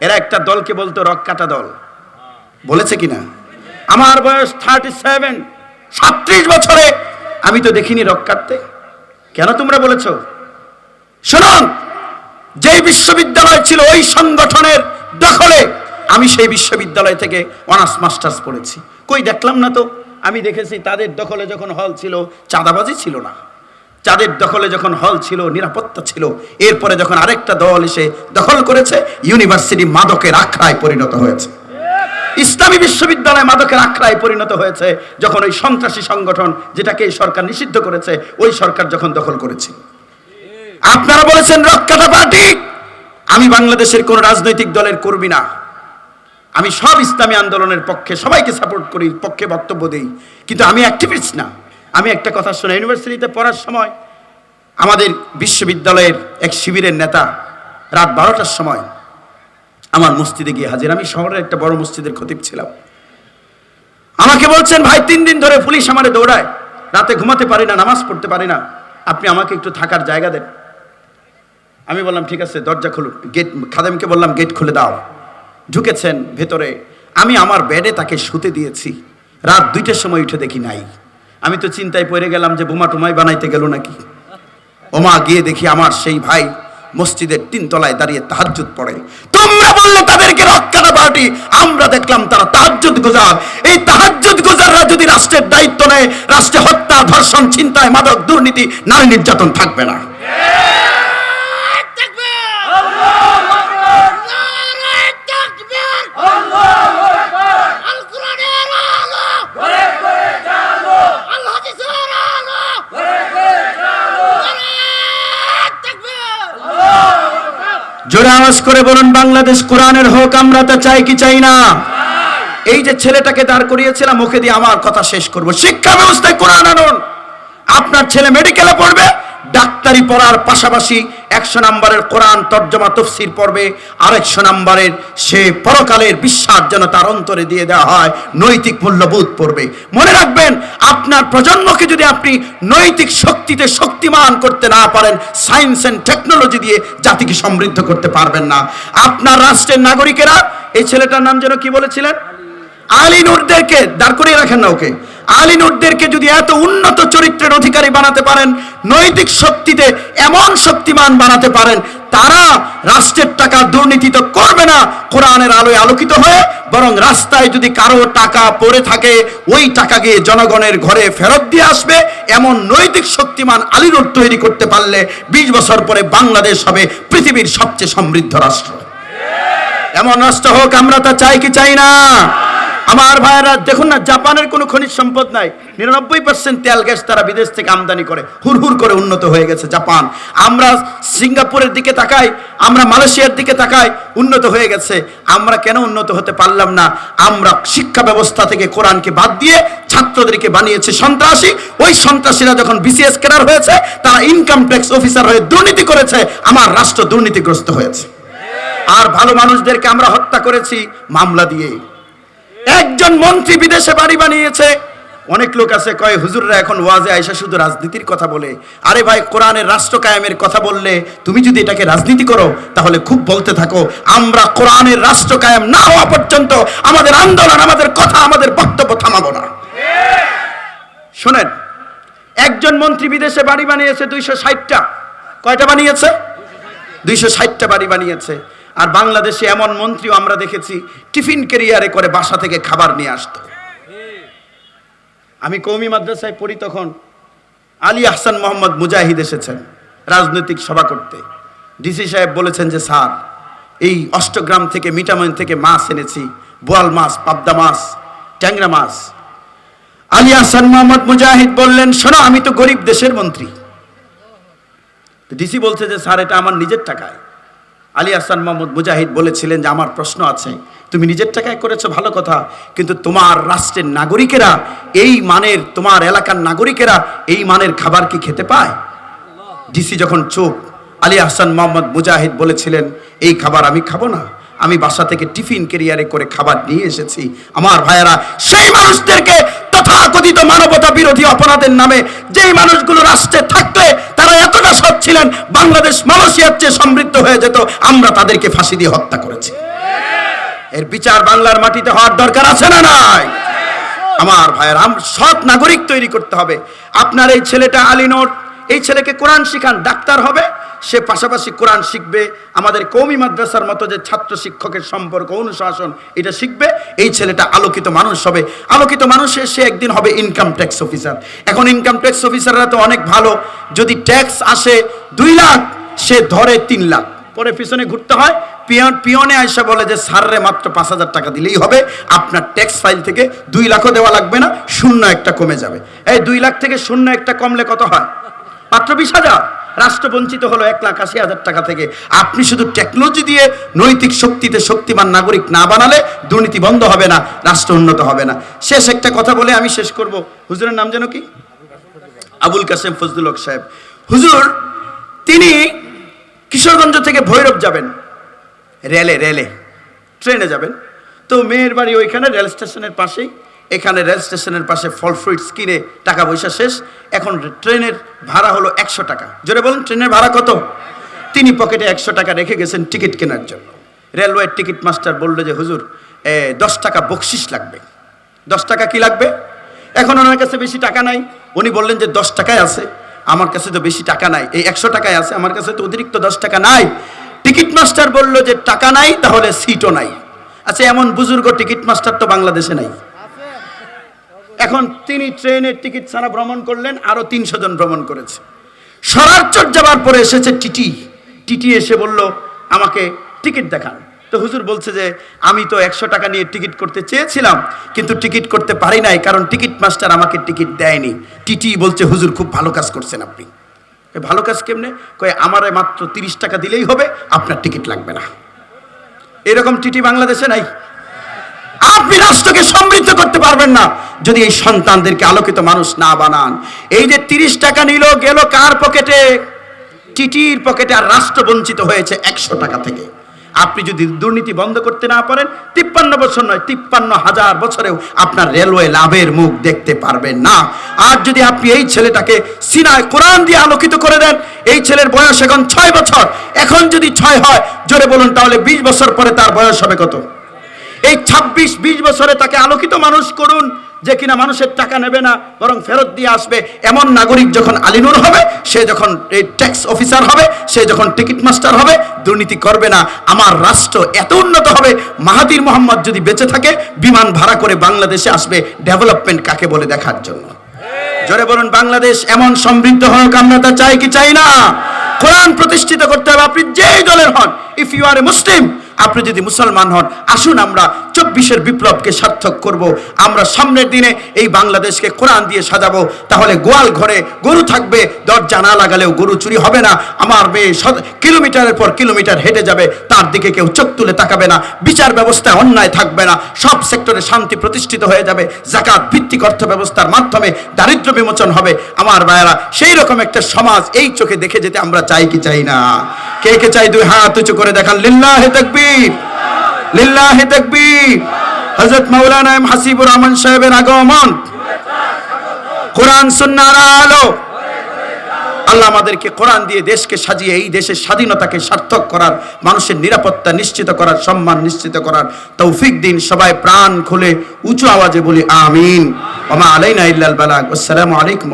এরা একটা দলকে বলতো রক কাটা দল। বলেছে কিনা? আমার বয়স থার্টি সেভেন সাত্রিশ বছরে। আমি তো দেখিনি রক কাটতে কেন তোমরা বলেছ? শুনুন যেই বিশ্ববিদ্যালয় ছিল ওই সংগঠনের দখলে আমি সেই বিশ্ববিদ্যালয় থেকে অনার্স, মাস্টার্স পড়েছি। কই দেখলাম না তো? আমি দেখেছি তাদের দখলে যখন হল ছিল, চাঁদাবাজি ছিল না। চাঁদের দখলে যখন হল ছিল, নিরাপত্তা ছিল, এরপরে যখন আরেকটা দল এসে দখল করেছে, ইউনিভার্সিটি মাদকের আখড়ায় পরিণত হয়েছে। ইসলামী বিশ্ববিদ্যালয় মাদকের আখড়ায় পরিণত হয়েছে যখন ওই সন্ত্রাসী সংগঠন যেটাকে সরকার নিষিদ্ধ করেছে, ওই সরকার যখন দখল করেছে। আপনারা বলেছেন, রক্ষাটা পার্টি? আমি বাংলাদেশের কোন রাজনৈতিক দলের কর্মী না। আমি সব ইসলামী আন্দোলনের পক্ষে সবাইকে সাপোর্ট করি, পক্ষে বক্তব্য দিই, কিন্তু আমি অ্যাক্টিভিস্ট না। আমি একটা কথা শুনে ইউনিভার্সিটিতে পড়ার সময় আমাদের বিশ্ববিদ্যালয়ের এক শিবিরের নেতা রাত বারোটার সময় আমার মসজিদে গিয়ে হাজির। আমি শহরের একটা বড় মসজিদের খতিব ছিলাম। আমাকে বলছেন, ভাই, তিন দিন ধরে পুলিশ আমারে দৌড়ায়। রাতে ঘুমাতে পারি না, নামাজ পড়তে পারি না। আপনি আমাকে একটু থাকার জায়গা দেন। আমি বললাম, ঠিক আছে, দরজা খুলুন। গেট খাদেমকে বললাম, গেট খুলে দাও। ঢুকেছেন ভেতরে। আমি আমার বেডে তাকে শুতে দিয়েছি। রাত দুইটার সময় উঠে দেখি নাই। আমি তো চিন্তায় পড়ে গেলাম যে বোমা টোমাই বানাইতে গেল নাকি? ওমা, গিয়ে দেখি আমার সেই ভাই মসজিদের তিন তলায় দাঁড়িয়ে তাহাজ্জুদ পড়ে। তোমরা বললে তাদেরকে রক্ষাটা পার্টি, আমরা দেখলাম তারা তাহাজ্জুদ গুজার। এই তাহাজ্জুদ গুজাররা যদি রাষ্ট্রের দায়িত্ব নেয়, রাষ্ট্রে হত্যা, ধর্ষণ চিন্তায় মাদক, দুর্নীতি, নারী নির্যাতন থাকবে না। জোরে আওয়াজ করে বলুন বাংলাদেশ কোরআনের হোক আমরা তা চাই কি চাই না? এই যে ছেলেটাকে দাঁড় করিয়েছিলাম ওকে দিয়ে আমার কথা শেষ করব। শিক্ষা ব্যবস্থায় কোরআন আনুন। আপনার ছেলে মেডিকেলে পড়বে ডাক্তারি পড়ার পাশাপাশি একশো নম্বরের কোরআন তর্জমা তফসির পড়বে আর একশো নম্বরের সে পরকালের বিশ্বাস যেন তার অন্তরে দিয়ে দেওয়া হয়, নৈতিক মূল্যবোধ পড়বে। মনে রাখবেন, আপনার প্রজন্মকে যদি আপনি নৈতিক শক্তিতে শক্তিমান করতে না পারেন, সায়েন্স অ্যান্ড টেকনোলজি দিয়ে জাতিকে সমৃদ্ধ করতে পারবেন না। আপনার রাষ্ট্রের নাগরিকেরা, এই ছেলেটার নাম যেন কি বলেছিলেন? আলী নূরদেরকে দাঁড় করিয়ে রাখেন না ওকে। আলী নূরদেরকে যদি এত উন্নত চরিত্রের অধিকারী বানাতে পারেন, নৈতিক শক্তিতে এমন শক্তিমান বানাতে পারেন, তারা রাষ্ট্রের টাকা দুর্নীতি তো করবে না, কোরআনের আলোয় আলোকিত হয়ে বরং রাস্তায় যদি কারও টাকা পড়ে থাকে, ওই টাকা গিয়ে জনগণের ঘরে ফেরত দিয়ে আসবে। এমন নৈতিক শক্তিমান আলীনুর তৈরি করতে পারলে বিশ বছর পরে বাংলাদেশ হবে পৃথিবীর সবচেয়ে সমৃদ্ধ রাষ্ট্র। এমন রাষ্ট্র হোক, আমরা তা চাই কি চাই না? আমার ভাইয়েরা, দেখুন না, জাপানের কোনো খনিজ সম্পদ নাই। নিরানব্বই পার্সেন্ট তেল, গ্যাস তারা বিদেশ থেকে আমদানি করে হুর হুর করে উন্নত হয়ে গেছে জাপান। আমরা সিঙ্গাপুরের দিকে তাকাই, আমরা মালয়েশিয়ার দিকে তাকাই, উন্নত হয়ে গেছে। আমরা কেন উন্নত হতে পারলাম না? আমরা শিক্ষা ব্যবস্থা থেকে কোরআনকে বাদ দিয়ে ছাত্রদেরকে বানিয়েছে সন্ত্রাসী। ওই সন্ত্রাসীরা যখন বিসিএস কেনার হয়েছে, তারা ইনকাম ট্যাক্স অফিসার হয়ে দুর্নীতি করেছে, আমার রাষ্ট্র দুর্নীতিগ্রস্ত হয়েছে। আর ভালো মানুষদেরকে আমরা হত্যা করেছি মামলা দিয়ে একজন মন্ত্রী বিদেশে বাড়ি বানিয়েছে। অনেক লোক আছে, কয়, হুজুররা এখন ওয়াজে আইসা শুধু রাজনীতির কথা বলে। আরে ভাই, কোরআনের রাষ্ট্র কায়েমের কথা বললে তুমি যদি এটাকে রাজনীতি করো, তাহলে খুব বলতে থাকো, আমরা কোরআনের রাষ্ট্র কায়েম না হওয়া পর্যন্ত আমাদের আন্দোলন, আমাদের কথা, আমাদের বক্তব্য থামাবো না। শোনেন, একজন মন্ত্রী বিদেশে বাড়ি বানিয়েছে দুইশো ষাটটা। কয়টা বানিয়েছে? দুইশো ষাটটা বাড়ি বানিয়েছে। আর বাংলাদেশে এমন মন্ত্রীও আমরা দেখেছি, টিফিন কেরিয়ারে করে বাসা থেকে খাবার নিয়ে আসতো। আমি কৌমি মাদ্রাসায় পড়ি তখন, আলী আহসান মোহাম্মদ মুজাহিদ এসেছেন রাজনৈতিক সভা করতে। ডিসি সাহেব বলেছেন যে, স্যার, এই অষ্টগ্রাম থেকে মিটামইন থেকে মাছ এনেছি, বোয়াল মাছ, পাবদা মাছ, ট্যাংরা মাছ। আলী আহসান মোহাম্মদ মুজাহিদ বললেন, শোনো, আমি তো গরিব দেশের মন্ত্রী। ডিসি বলছে যে, স্যার, এটা আমার নিজের টাকায়। আলী আহসান মোহাম্মদ মুজাহিদ বলেছিলেন যে, আমার প্রশ্ন আছে, তুমি নিজের টাকায় করেছ, ভালো কথা, কিন্তু তোমার রাষ্ট্রের নাগরিকেরা, এই মানের, তোমার এলাকার নাগরিকেরা, এই মানের খাবার কি খেতে পায়? ডিসি যখন চোখ আলী আহসান মোহাম্মদ মুজাহিদ বলেছিলেন, এই খাবার আমি খাব না, আমি বাসা থেকে টিফিন কেরিয়ারে করে খাবার নিয়ে এসেছি। আমার ভাইয়েরা, সেই মানুষদেরকে তথাকথিত মানবতা বিরোধী অপরাধের নামে যেই মানুষগুলো রাষ্ট্রে থাকলে তারা এতটা সৎ ছিলেন, বাংলাদেশ মালয়েশিয়ার চেয়ে সমৃদ্ধ হয়ে যেত, আমরা তাদেরকে ফাঁসি দিয়ে হত্যা করেছি। এর বিচার বাংলার মাটিতে হওয়ার দরকার আছে না নাই? আমার ভাইয়ের, আম সৎ নাগরিক তৈরি করতে হবে। আপনার এই ছেলেটা আলিনোর এই ছেলেকে কোরআন শিখান, ডাক্তার হবে? সে পাশাপাশি কোরআন শিখবে। আমাদের কৌমি মাদ্রাসার মতো যে ছাত্র শিক্ষকের সম্পর্ক, অনুশাসন, এটা শিখবে। এই ছেলেটা আলোকিত মানুষ হবে। আলোকিত মানুষের সে একদিন হবে ইনকাম ট্যাক্স অফিসার এখন ইনকাম ট্যাক্স অফিসাররা তো অনেক ভালো। যদি ট্যাক্স আসে দুই লাখ, সে ধরে তিন লাখ। পরে পিছনে ঘুরতে হয়, পিয়ন পিয়নে আইসা বলে যে, স্যাররে, মাত্র পাঁচ হাজার টাকা দিলেই হবে। আপনার ট্যাক্স ফাইল থেকে দুই লাখও দেওয়া লাগবে না, শূন্য একটা কমে যাবে। এই দুই লাখ থেকে শূন্য একটা কমলে কত হয়? মাত্র বিশ হাজার। রাষ্ট্র বঞ্চিত হলো এক লাখ আশি হাজার টাকা থেকে। আপনি শুধু টেকনোলজি দিয়ে নৈতিক শক্তিতে শক্তিমান নাগরিক না বানালে দুর্নীতি বন্ধ হবে না, রাষ্ট্র উন্নত হবে না। শেষ একটা কথা বলে আমি শেষ করব। হুজুরের নাম যেন কি? আবুল কাসেম ফজলুল হক সাহেব। হুজুর, তিনি কিশোরগঞ্জ থেকে ভৈরব যাবেন। রেলে রেলে। ট্রেনে যাবেন। তো মেয়ের বাড়ি ওইখানে, রেল স্টেশনের পাশেই। এখানে রেল স্টেশনের পাশে ফল ফ্রুইটস কিনে টাকা পয়সা শেষ। এখন ট্রেনের ভাড়া হলো একশো টাকা। জোরে বলুন, ট্রেনের ভাড়া কত? তিনি পকেটে একশো টাকা রেখে গেছেন টিকিট কেনার জন্য। রেলওয়ের টিকিট মাস্টার বলল যে, হুজুর দশ টাকা বকশিস লাগবে। দশ টাকা কি লাগবে? এখন ওনার কাছে বেশি টাকা নাই। উনি বললেন যে, দশ টাকায় আছে। আমার কাছে তো বেশি টাকা নাই। এই একশো টাকায় আছে। আমার কাছে তো অতিরিক্ত দশ টাকা নাই। টিকিট মাস্টার বলল যে, টাকা নাই, তাহলে সিটও নাই। আচ্ছা এমন বুজুর্গ টিকিট মাস্টার তো বাংলাদেশে নাই। এখন তিনি ট্রেনের টিকিট ছাড়া ভ্রমণ করলেন, আরও তিনশো জন ভ্রমণ করেছে। সরারচর যাবার পরে এসেছে টিটি। টিটি এসে বলল, আমাকে টিকিট দেখান। তো হুজুর বলছে যে, আমি তো একশো টাকা নিয়ে টিকিট করতে চেয়েছিলাম, কিন্তু টিকিট করতে পারি নাই, কারণ টিকিট মাস্টার আমাকে টিকিট দেয়নি। টিটি বলছে, হুজুর, খুব ভালো কাজ করছেন আপনি। ভালো কাজ কেমনে? কয়ে, আমারে মাত্র তিরিশ টাকা দিলেই হবে, আপনার টিকিট লাগবে না। এরকম টিটি বাংলাদেশে নাই। আপনি রাষ্ট্রকে সমৃদ্ধ করতে পারবেন না। যদি এই সন্তানদেরকে আলোকিত মানুষ না বানান। এই যে তিরিশ টাকা নিল, গেল কার পকেটে? টিটির পকেটে আর রাষ্ট্র বঞ্চিত হয়েছে একশো টাকা থেকে। আপনি যদি দুর্নীতি বন্ধ করতে না পারেন, তিপ্পান্ন বছর নয়, তিপ্পান্ন হাজার বছরেও আপনার রেলওয়ে লাভের মুখ দেখতে পারবেন না। আর যদি আপনি এই ছেলেটাকে সিনায় কোরআন দিয়ে আলোকিত করে দেন, এই ছেলের বয়স এখন ছয় বছর। এখন যদি ছয় হয়, জোরে বলুন, তাহলে বিশ বছর পরে তার বয়স হবে কত? এই ছাব্বিশ, বিশ বছরে তাকে আলোকিত মানুষ করুন, যে কিনা মানুষের টাকা নেবে না, বরং ফেরত দিয়ে আসবে। এমন নাগরিক যখন আলিনুর হবে, সে যখন এই ট্যাক্স অফিসার হবে, সে যখন টিকিট মাস্টার হবে, দুর্নীতি করবে না। আমার রাষ্ট্র এত উন্নত হবে মাহাতির মোহাম্মদ যদি বেঁচে থাকে, বিমান ভাড়া করে বাংলাদেশে আসবে। ডেভেলপমেন্ট কাকে বলে দেখার জন্য? জোরে বলুন, বাংলাদেশ এমন সমৃদ্ধ হোক, আমরা তা চাই কি চাই না? কোরআন প্রতিষ্ঠিত করতে হবে, আপনি যেই দলের হন। ইফ ইউ আর এ মুসলিম আপনি যদি মুসলমান হন, আসুন আমরা চব্বিশের বিপ্লবকে সার্থক করব। আমরা সামনের দিনে এই বাংলাদেশকে কোরআন দিয়ে সাজাবো। তাহলে গোয়াল ঘরে গরু থাকবে, দরজা না লাগালেও গরু চুরি হবে না। আমার মেয়ে কিলোমিটারের পর কিলোমিটার হেঁটে যাবে, তার দিকে কেউ চোখ তুলে তাকাবে না। বিচার ব্যবস্থায় অন্যায় থাকবে না। সব সেক্টরে শান্তি প্রতিষ্ঠিত হয়ে যাবে। জাকাত ভিত্তিক অর্থ ব্যবস্থার মাধ্যমে দারিদ্র বিমোচন হবে। আমার ভাইয়েরা, সেই রকম একটা সমাজ এই চোখে দেখে যেতে আমরা চাই কি চাই না? কে কে চাই দুই হাত উঁচু করে দেখান? লিল্লাহে লিল্লাহে হযরত মাওলানা এম হাসিবুর রহমান সাহেবের আগমন। কোরআন, সুন্নাহর আলো। আল্লাহ আমাদেরকে কোরআন দিয়ে দেশকে সাজিয়ে, এই দেশের স্বাধীনতাকে সার্থক করার, মানুষের নিরাপত্তা নিশ্চিত করার, সম্মান নিশ্চিত করার তৌফিক দিন। সবাই প্রাণ খুলে, উঁচু আওয়াজে বলি, আমিন। ওমা আলাইনা ইল্লাল বালাগ। আসসালামু আলাইকুম